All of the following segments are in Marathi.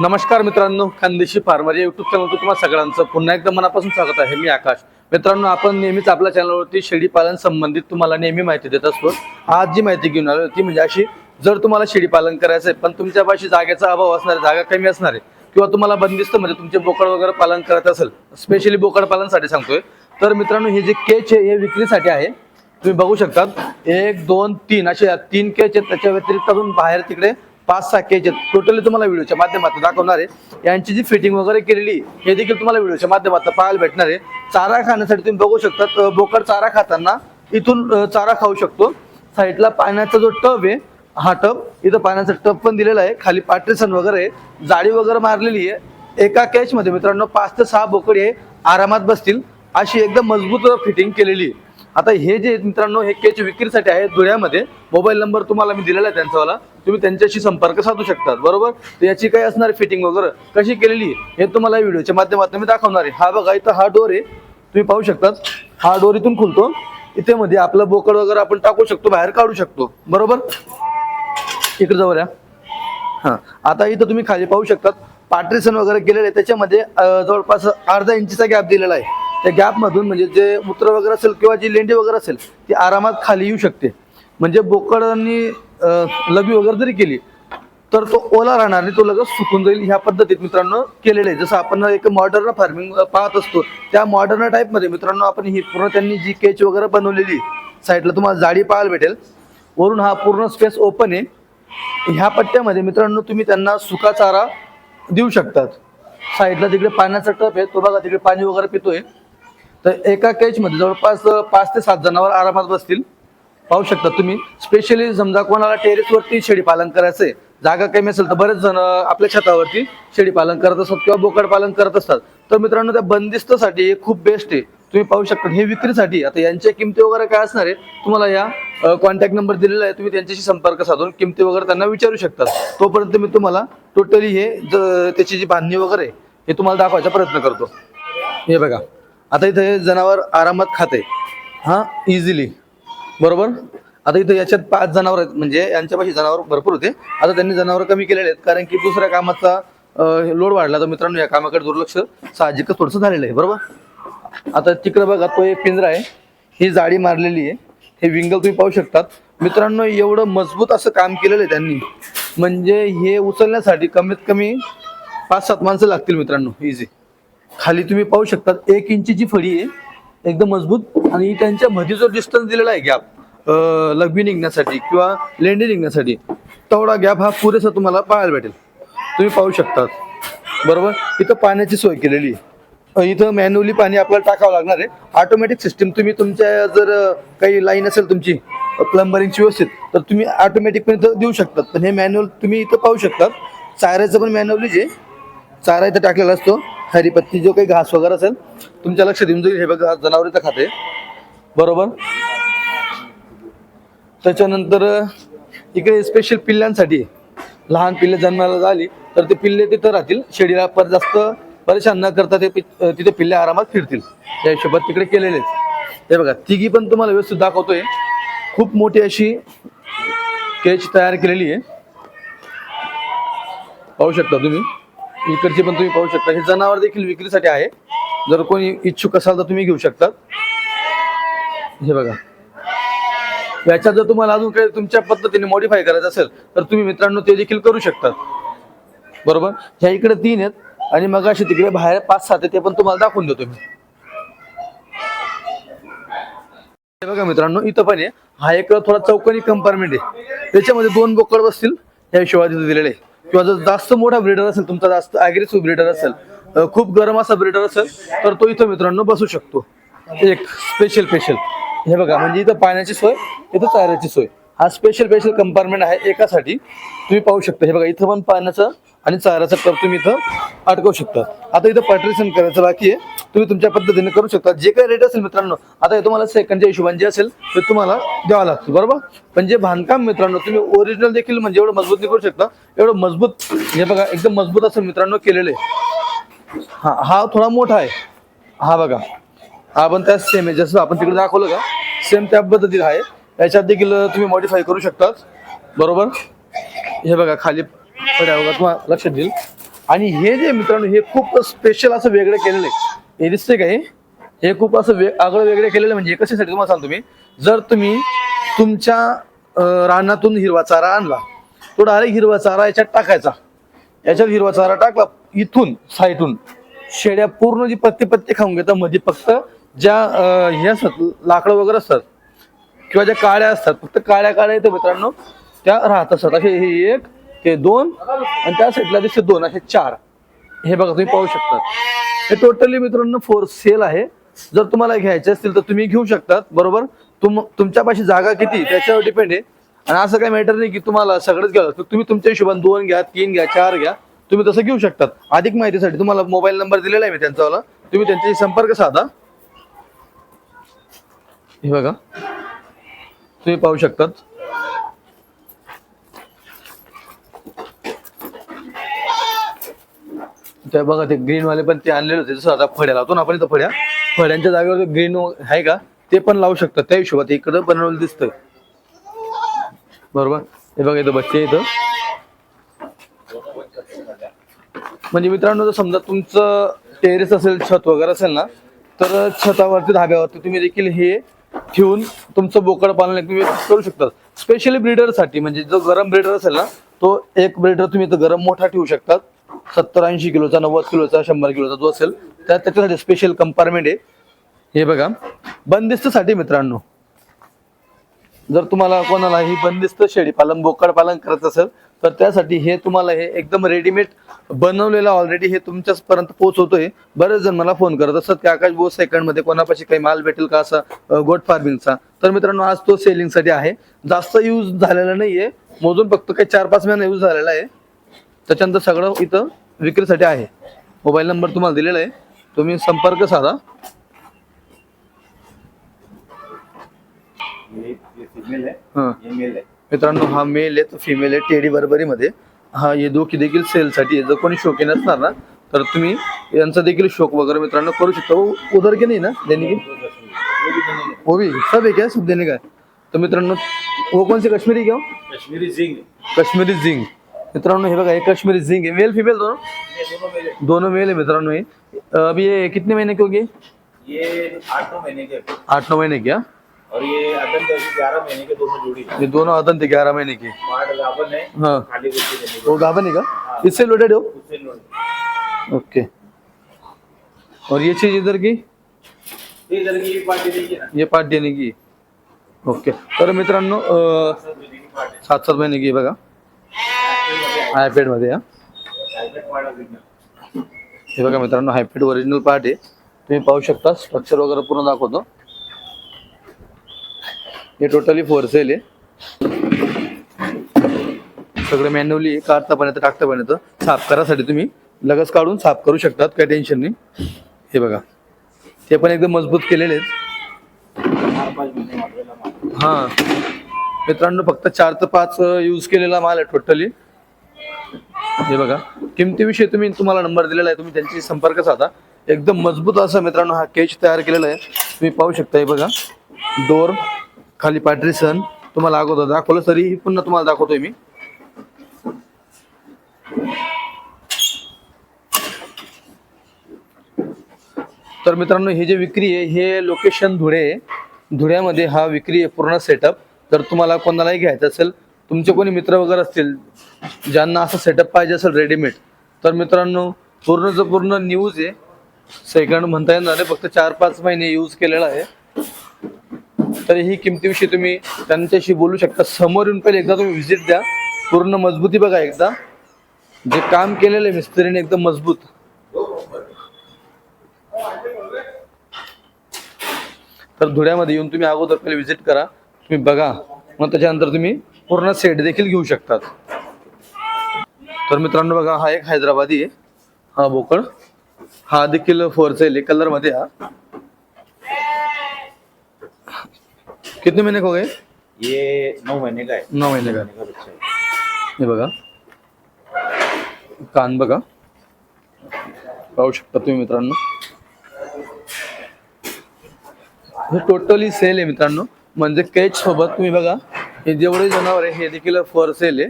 नमस्कार मित्रांनो खानदेशी फार्मर या युट्यूब चॅनल तुम्हाला सगळ्यांचं पुन्हा एकदा मनापासून स्वागत आहे. मी आकाश. मित्रांनो आपण नेहमीच आपल्या चॅनलवरती शेळी पालन संबंधित तुम्हाला नेहमी माहिती देत असतो. आज जी माहिती घेऊन आलो ती म्हणजे अशी जर तुम्हाला शेळी पालन करायचं आहे पण तुमच्या पाशी जागेचा अभाव असणार जागा कमी असणार आहे किंवा तुम्हाला बंदिस्त म्हणजे तुमचे बोकड वगैरे पालन करत असेल स्पेशली बोकड पालनसाठी सांगतोय तर मित्रांनो हे जे केच आहे हे विक्रीसाठी आहे. तुम्ही बघू शकतात एक दोन तीन असे तीन केच आहेत त्याच्या व्यतिरिक्त अजून बाहेर तिकडे पाच सहा केच आहेत. टोटली तुम्हाला व्हिडिओच्या माध्यमातून दाखवणार आहे. यांची जी फिटिंग वगैरे केलेली हे देखील तुम्हाला व्हिडिओच्या माध्यमातून पाहायला भेटणार आहे. चारा खाण्यासाठी तुम्ही बघू शकता बोकड चारा खाताना इथून चारा खाऊ शकतो. साईडला पाण्याचा जो टब आहे हा टब इथं पाण्याचा टब पण दिलेला आहे. खाली पाट्रेसन वगैरे आहे. जाळी वगैरे मारलेली आहे. एका कॅचमध्ये मित्रांनो पाच ते सहा बोकडे आहे आरामात बसतील. अशी एकदम मजबूत फिटिंग केलेली आहे. आता हे जे मित्रांनो हे केच विक्रीसाठी आहे धुळ्यामध्ये. मोबाईल नंबर तुम्हाला मी दिलेला आहे त्यांचावाला तुम्ही त्यांच्याशी संपर्क साधू शकतात बरोबर? तर याची काय असणार फिटिंग वगैरे? कशी केलेली? आहे हे तुम्हाला व्हिडिओच्या माध्यमातून मी दाखवणार आहे. हा बघा इथं हा डोर आहे. तुम्ही पाहू शकतात. हा डोर इथून खुलतो. इथे मध्ये आपलं बोकड वगैरे आपण टाकू शकतो बाहेर काढू शकतो. बरोबर? इकडे जवळ या. हा. आता इथं तुम्ही खाली पाहू शकतात. पाट्रेशन वगैरे केलेलं आहे. त्याच्यामध्ये जवळपास अर्धा इंचीचा गॅप दिलेला आहे. त्या गॅपमधून म्हणजे जे मूत्र वगैरे असेल किंवा जी लेंडी वगैरे असेल ती आरामात खाली येऊ शकते. म्हणजे बोकडांनी लबी वगैरे जरी केली तर तो ओला राहणार आणि तो लगेच सुकून जाईल. ह्या पद्धतीत मित्रांनो केलेलं आहे. जसं आपण एक मॉडर्न फार्मिंग पाहत असतो त्या मॉडर्न टाईपमध्ये मित्रांनो आपण ही पूर्ण त्यांनी जी केच वगैरे बनवलेली साईडला तुम्हाला जाळी पाहायला भेटेल. वरून हा पूर्ण स्पेस ओपन आहे. ह्या पट्ट्यामध्ये मित्रांनो तुम्ही त्यांना सुका चारा देऊ शकतात. साईडला तिकडे पाण्याचा टप आहे तो बघा तिकडे पाणी वगैरे पितोय. तर एका कॅचमध्ये जवळपास पाच ते सात जणांवर आरामात बसतील. पाहू शकता तुम्ही स्पेशली समजा कोणाला टेरेसवरती शेळी पालन करायचं आहे जागा कमी असेल तर बरेच जण आपल्या छतावरती शेळी पालन करत असतात किंवा बोकड पालन करत असतात. तर मित्रांनो त्या बंदिस्तसाठी हे खूप बेस्ट आहे. तुम्ही पाहू शकता हे विक्रीसाठी आता यांच्या किमती वगैरे काय असणार आहे तुम्हाला या कॉन्टॅक्ट नंबर दिलेला आहे. तुम्ही त्यांच्याशी संपर्क साधून किमती वगैरे त्यांना विचारू शकता. तोपर्यंत मी तुम्हाला टोटली हे त्याची जी बांधणी वगैरे आहे, हे तुम्हाला दाखवायचा प्रयत्न करतो. हे बघा. आता इथं हे जनावर आरामात खाते. हां इझिली बरोबर? आता इथं याच्यात पाच जनावर आहेत. म्हणजे यांच्यापाशी जनावर भरपूर होते. आता त्यांनी जनावर कमी केलेले आहेत. कारण की दुसऱ्या कामाचा लोड वाढला. तर मित्रांनो या कामाकडे दुर्लक्ष साहजिकच थोडंसं झालेलं आहे. बरोबर? आता तिकडं बघा तो एक पिंजरा आहे. ही जाळी मारलेली आहे. हे विंगल तुम्ही पाहू शकतात. मित्रांनो एवढं मजबूत असं काम केलेलं आहे त्यांनी. म्हणजे हे उचलण्यासाठी कमीत कमी पाच सात माणसं लागतील मित्रांनो इझी खाली तुम्ही पाहू शकतात एक इंचीची फळी आहे एकदम मजबूत आणि त्यांच्या मध्ये जो डिस्टन्स दिलेला आहे गॅप लघवी निघण्यासाठी किंवा लेंडी निघण्यासाठी तेवढा गॅप हा पुरेसा तुम्हाला पाहायला भेटेल. तुम्ही पाहू शकतात. बरोबर? इथं पाण्याची सोय केलेली आहे. इथं मॅन्युअली पाणी आपल्याला टाकावं लागणार आहे. ऑटोमॅटिक सिस्टीम तुम्ही तुमच्या जर काही लाईन असेल तुमची प्लंबरिंगची व्यवस्थित तर तुम्ही ऑटोमॅटिक पण इथं देऊ शकतात. पण हे मॅन्युअल तुम्ही इथं पाहू शकतात. चाऱ्याचं पण मॅन्युअली जे. चारा इथं टाकलेला असतो. हरीपत्ती जो काही घास वगैरे असेल तुमच्या लक्षात येऊन जाईल हे बघा जनावरीचं खाते. बरोबर? त्याच्यानंतर इकडे स्पेशल पिल्ल्यांसाठी आहे. लहान पिल्ले जन्माला झाली तर ते पिल्ले तिथं राहतील. शेडीला पर जास्त परेशान न करता ते पि- तिथे पिल्ले आरामात फिरतील. त्या हिशोबात तिकडे केलेलेच हे बघा तिघी पण तुम्हाला व्यवस्थित दाखवतोय. खूप मोठी अशी केच तयार केलेली आहे. पाहू शकता तुम्ही. इकडची पण तुम्ही पाहू शकता. हे जनावर देखील विक्रीसाठी आहे. जर कोणी इच्छुक असाल तर तुम्ही घेऊ शकतात हे बघा. याच्यात जर तुम्हाला अजून काही तुमच्या पद्धतीने मॉडीफाय करायचं असेल तर तुम्ही मित्रांनो ते देखील करू शकतात बरोबर? ह्या इकडे तीन आहेत. आणि मग अशी तिकडे बाहेर पाच सात आहेत ते पण तुम्हाला दाखवून देतो मी. हे बघा मित्रांनो इथं पण आहे. हा एक थोडा चौकोनी कंपार्टमेंट आहे. त्याच्यामध्ये दोन बोकड बसतील. या हिशोबाने तिथे दिलेले आहे. किंवा जर जास्त मोठा ब्रिडर असेल तुमचा जास्त अग्रेसिव्ह ब्रिडर असेल खूप गरम असा ब्रिडर असेल तर तो इथं मित्रांनो बसू शकतो. एक स्पेशल स्पेशल हे बघा म्हणजे इथं पाण्याची सोय इथं चाऱ्याची सोय. हा स्पेशल स्पेशल कंपार्टमेंट आहे एकासाठी. तुम्ही पाहू शकता. हे बघा इथं पण पाण्याचं आणि चाऱ्याचं करतो तुम्ही इथं अडकवू शकता. आता इथं पार्टिशन करायचं बाकी आहे. तुम्ही तुमच्या पद्धतीने करू शकता. जे काही रेट असेल मित्रांनो आता हे तुम्हाला सेकंडच्या हिशोबाने जे असेल ते तुम्हाला द्यावं लागतं बरोबर? पण जे बांधकाम मित्रांनो तुम्ही ओरिजिनल देखील म्हणजे एवढं मजबूत नाही करू शकता. एवढं मजबूत हे बघा एकदम मजबूत असं मित्रांनो केलेलं आहे. हा हा थोडा मोठा आहे. हा बघा. हा पण त्याच सेम आहे. जसं आपण तिकडे दाखवलं का सेम त्या पद्धतीत आहे. याच्यात देखील तुम्ही मॉडिफाय करू शकतात. बरोबर? हे बघा खाली पड्या बघा तुम्हाला लक्षात येईल. आणि हे जे मित्रांनो हे खूप स्पेशल असं वेगळं केलेलं आहे. हे दिसतंय का हे? खूप असं वे आगळं वेगळं केलेलं म्हणजे हे कशासाठी तुम्हाला सांगतो मी. जर तुम्ही तुमच्या रानातून हिरवा चारा आणला तो डायरेक्ट हिरवा चारा याच्यात टाकायचा. याच्यात हिरवा चारा टाकला इथून साईटून. शेड्या पूर्ण जी पत्ते पत्ते खाऊन घेतात मध्ये फक्त ज्या हे असतात लाकडं वगैरे असतात किंवा ज्या काळ्या असतात फक्त काळ्या काळ्या येतं मित्रांनो त्या राहत असतात. असे हे एक ते दोन आणि त्या साईडला दिसते दोन असे चार. हे बघा तुम्ही पाहू शकतात. हे टोटली मित्रांनो फोर सेल आहे. जर तुम्हाला घ्यायचे असतील तर तुम्ही घेऊ शकतात बरोबर? तुम तुमच्यापाशी जागा किती? त्याच्यावर डिपेंड आहे. आणि असं काही मॅटर नाही की तुम्हाला सगळंच घ्यावं लागतं. तुम्ही तुमच्या हिशोबाने दोन घ्या तीन घ्या चार घ्या. तुम्ही तसं घेऊ शकतात. अधिक माहितीसाठी तुम्हाला मोबाईल नंबर दिलेला आहे मी त्यांचावाला तुम्ही त्यांच्याशी संपर्क साधा. हे बघा. तुम्ही पाहू शकतात. ते बघा ते ग्रीन वाले पण ते आणलेले होते जसं आता फळ्या लावतो ना आपण इथं फळ्या. फळ्यांच्या जागेवर ग्रीन आहे का? ते पण लावू शकतात. त्या हिशोबात इकडं बनवलं दिसतं. बरोबर? हे बघा इथं बच्चे इथं. म्हणजे मित्रांनो जर समजा तुमचं टेरेस असेल छत वगैरे असेल ना तर छतावरती धाब्यावरती तुम्ही देखील हे ठेवून तुमचं बोकड पालन तुम्ही करू शकता स्पेशली ब्रीडरसाठी म्हणजे जो गरम ब्रीडर असेल ना तो एक ब्रीडर तुम्ही इथं गरम मोठा ठेवू शकतात. सत्तर ऐंशी किलोचा नव्वद किलोचा शंभर किलोचा जो असेल त्या त्याच्यासाठी स्पेशल कंपार्टमेंट आहे. हे बघा. बंदिस्तसाठी मित्रांनो जर तुम्हाला कोणाला ही बंदिस्त शेळी पालन बोकड पालन करायचं असेल तर त्यासाठी हे तुम्हाला हे एकदम रेडीमेड बनवलेलं ऑलरेडी हे तुमच्याच पर्यंत पोहोचवतोय. बरेच जण मला फोन करत असत की आकाश बोस सेकंडमध्ये कोणापाशी काही माल भेटेल का असा गोट फार्मिंगचा तर मित्रांनो आज तो सेलिंगसाठी आहे. जास्त यूज झालेला नाहीये. मोजून फक्त काही चार पाच महिना यूज झालेला आहे. त्याच्यानंतर सगळं इथं विक्रीसाठी आहे. मोबाईल नंबर तुम्हाला दिलेला आहे. तुम्ही संपर्क साधा. है. हां है मित्रांनो हा मेल आहे तो फिमेल आहे टेडी बरोबरीमध्ये हा हे दोघी देखील सेलसाठी आहे. जर कोणी शौकीन असणार ना तर तुम्ही यांचा देखील शौक वगैरे मित्रांनो करू शकता. वो उधर के नाही ना देने की वो भी देने वो भी सब है क्या? सब देने का है तो मित्रांनो वो कोणचे कश्मीरी क्या हो? कश्मीरी जिंग कश्मीरी झिंग. मित्रांनो हे बघा हे कश्मीरी झिंग. है मेल फीमेल दोनों दोनों मेल है दोनों मेल मित्रांनो ये अभी ये कितने महीने की होगी? ये आठ नौ महीने के आठ नौ महीने की हाँ? और ये अदन ग्यारह महीने के दोनों जोड़ी ये दोनों आदन थे ग्यारह महीने की। गाभन है। हाँ। देने वो गाभन है का इससे लोडेड हो? ओके और ये चीज़ इधर की? इधर की ये पार्ट देणे की। ओके तर मित्रांनो अं, देने पार्ट है सात सात महिने की बघा। हायपेडमध्ये हे? बघा मित्रांनो हायपेड ओरिजिनल पार्ट आहे. तुम्ही पाहू शकता स्ट्रक्चर वगैरे पूर्ण दाखवतो. हे टोटली फोर सेल आहे. सगळं मॅन्युअली काढता पण येतं टाकता पण येतं. साफ करायसाठी तुम्ही लगेच काढून साफ करू शकतात काही टेन्शन नाही. हे बघा. ते पण एकदम मजबूत केलेले आहेत. हां. हा मित्रांनो फक्त चार ते पाच यूज केलेला माल आहे टोटली हे बघा किमतीविषयी तुम्ही तुम्हाला नंबर दिलेला आहे तुम्ही त्यांच्याशी संपर्क साधा. एकदम मजबूत असा मित्रांनो हा केच तयार केलेला आहे. तुम्ही पाहू शकता हे बघा. डोर खाली पाट्रिसन तुम्हाला अगोदर दाखवलं तरीही पुन्हा तुम्हाला दाखवतोय मी. तर मित्रांनो हे जे विक्री आहे हे लोकेशन धुळे आहे. धुळ्यामध्ये हा विक्री आहे पूर्ण सेटअप जर तुम्हाला कोणालाही घ्यायचं असेल तुमचे कोणी मित्र वगैरे असतील ज्यांना असं सेटअप पाहिजे असेल रेडीमेड तर मित्रांनो पूर्णचं पूर्ण न्यूज आहे. सेकंड म्हणता येणार नाही फक्त चार पाच महिने यूज केलेला आहे. तर ही किमतीविषयी तुम्ही त्यांच्याशी बोलू शकता. समोर येऊन पहिले एकदा तुम्ही व्हिजिट द्या. पूर्ण मजबूती बघा एकदा. जे काम केलेलं आहे मिस्त्रीने एकदम मजबूत. तर धुळ्यामध्ये येऊन तुम्ही अगोदर पहिले व्हिजिट करा. तुम्ही बघा. मग त्याच्यानंतर तुम्ही पूर्ण सेट देखील घेऊ शकतात. तर मित्रांनो बघा हा एक हैदराबादी आहे. हा बोकड. हा देखील फोर सेल कलरमध्ये हा. कितने महीने हो गए ये नौ महीने का है नौ महीने का महीने हे बघा. कान बघा. पाहू शकता तुम्ही मित्रांनो. हे टोटली सेल आहे मित्रांनो. म्हणजे केच सोबत तुम्ही बघा. हे जेवढे जनावर आहे हे देखील फॉर सेल आहे.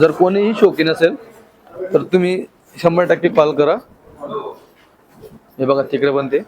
जर कोणीही शौकीन असेल तर तुम्ही शंभर टक्के कॉल करा. हे बघा तिकडे पण ते.